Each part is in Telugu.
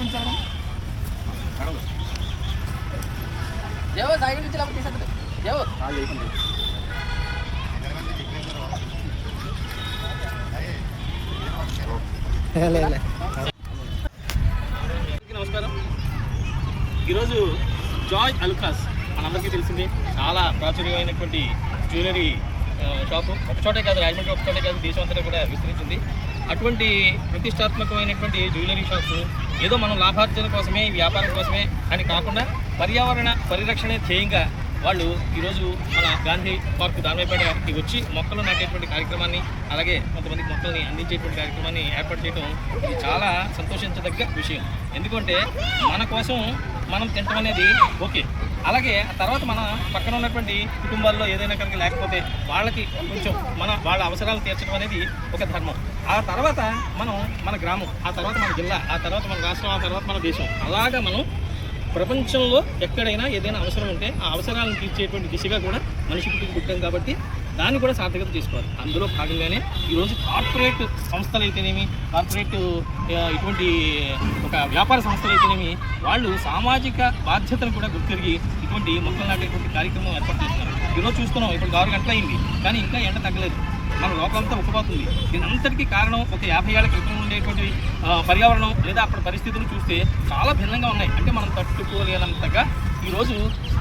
కొంచెం దేవో లేకపోతే దేవో నమస్కారం. ఈరోజు జాయ్ అలుకాస్ మనందరికీ తెలిసింది. చాలా ప్రాచుర్యమైనటువంటి జ్యువెలరీ షాపు ఒక చోటే కాదు రాజమండ్రి ఒక చోటే కాదు దేశం కూడా విస్తరించింది. అటువంటి ప్రతిష్టాత్మకమైనటువంటి జ్యువెలరీ షాప్స్ ఏదో మనం లాభార్జన కోసమే వ్యాపారం కోసమే అని కాకుండా పర్యావరణ పరిరక్షణ ధ్యేయంగా వాళ్ళు ఈరోజు మన గాంధీ పార్క్ దానిపేటకి వచ్చి మొక్కలు నాటేటువంటి కార్యక్రమాన్ని అలాగే కొంతమందికి మొక్కల్ని అందించేటువంటి కార్యక్రమాన్ని ఏర్పాటు చేయడం ఇది చాలా సంతోషించదగ్గ విషయం. ఎందుకంటే మన కోసం మనం తినటం అనేది ఓకే. అలాగే ఆ తర్వాత మన పక్కన ఉన్నటువంటి కుటుంబాల్లో ఏదైనా కనుక లేకపోతే వాళ్ళకి కొంచెం మన వాళ్ళ అవసరాలు తీర్చడం అనేది ఒక ధర్మం. ఆ తర్వాత మనం మన గ్రామం ఆ తర్వాత మన జిల్లా ఆ తర్వాత మన రాష్ట్రం ఆ తర్వాత మన దేశం అలాగా మనం ప్రపంచంలో ఎక్కడైనా ఏదైనా అవసరం ఉంటే ఆ అవసరాలను తీర్చేటువంటి దిశగా కూడా మనిషి పుట్టుకు పుట్టాం కాబట్టి దాన్ని కూడా సార్థకత చేసుకోవాలి. అందులో భాగంగానే ఈరోజు కార్పొరేట్ సంస్థలు అయితేనేమి కార్పొరేట్ ఇటువంటి ఒక వ్యాపార సంస్థలు అయితేనేమి వాళ్ళు సామాజిక బాధ్యతను కూడా గుర్తిరిగి ఇటువంటి మొక్కలు నాటేటువంటి కార్యక్రమం ఏర్పాటు చేస్తున్నారు. ఈరోజు చూస్తున్నాం ఇప్పుడు ఆరు గంటలు అయింది కానీ ఇంకా ఎండ తగ్గలేదు. మన లోకంతా ఉక్కపోతుంది దీని అంతటికీ కారణం ఒక యాభై ఏళ్ళ క్రితం ఉండేటువంటి పర్యావరణం లేదా అక్కడ పరిస్థితులు చూస్తే చాలా భిన్నంగా ఉన్నాయి. అంటే మనం తట్టుకోలేనంతగా ఈరోజు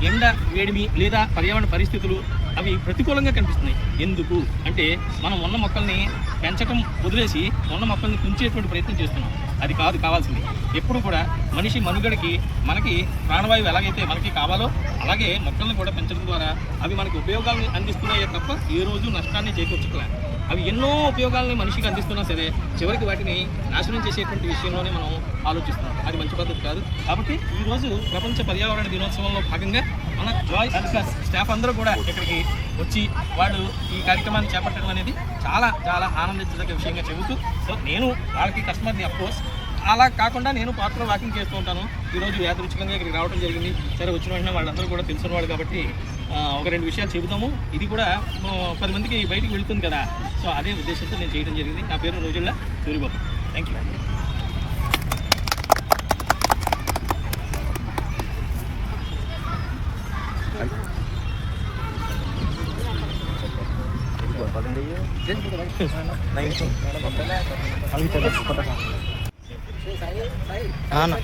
ఎండ వేడిమి లేదా పర్యావరణ పరిస్థితులు అవి ప్రతికూలంగా కనిపిస్తున్నాయి. ఎందుకు? అంటే మనం ఉన్న మొక్కల్ని పెంచడం వదిలేసి ఉన్న మొక్కల్ని కుంచేటువంటి ప్రయత్నం చేస్తున్నాం. అది కాదు కావాల్సింది. ఎప్పుడు కూడా మనిషి మనుగడకి మనకి ప్రాణవాయువు ఎలాగైతే మనకి కావాలో అలాగే మొక్కలను కూడా పెంచడం ద్వారా అవి మనకి ఉపయోగాలను అందిస్తున్నాయే తప్ప ఏ రోజు నష్టాన్ని చేకూర్చుకోలేదు అవి ఎన్నో ఉపయోగాలని మనిషికి అందిస్తున్నా సరే చివరికి వాటిని నాశనం చేసేటువంటి విషయంలోనే మనం ఆలోచిస్తున్నాం. అది మంచి పద్ధతి కాదు. కాబట్టి ఈరోజు ప్రపంచ పర్యావరణ దినోత్సవంలో భాగంగా మన జాయ్ అల్కాస్ స్టాఫ్ అందరూ కూడా ఇక్కడికి వచ్చి వాళ్ళు ఈ కార్యక్రమాన్ని చేపట్టడం అనేది చాలా చాలా ఆనందించదగ్గ విషయంగా చెబుతూ సో నేను వాళ్ళకి కస్టమర్ని అఫ్కోర్స్ అలా కాకుండా నేను పాత్ర వాకింగ్ చేస్తూ ఉంటాను. ఈరోజు యాదృచ్ఛికంగా ఇక్కడికి రావడం జరిగింది. సరే వచ్చిన వెంటనే వాళ్ళందరూ కూడా తెలిసిన వాళ్ళు కాబట్టి ఆ, ఒక రెండు విషయాలు చెబుతాము. ఇది కూడా పది మందికి బయటికి వెళ్తుంది కదా. సో అదే ఉద్దేశంతో నేను చేయడం జరిగింది. నా పేరు రోజుల్లా సూరిబాబు. థ్యాంక్ యూ ના ના.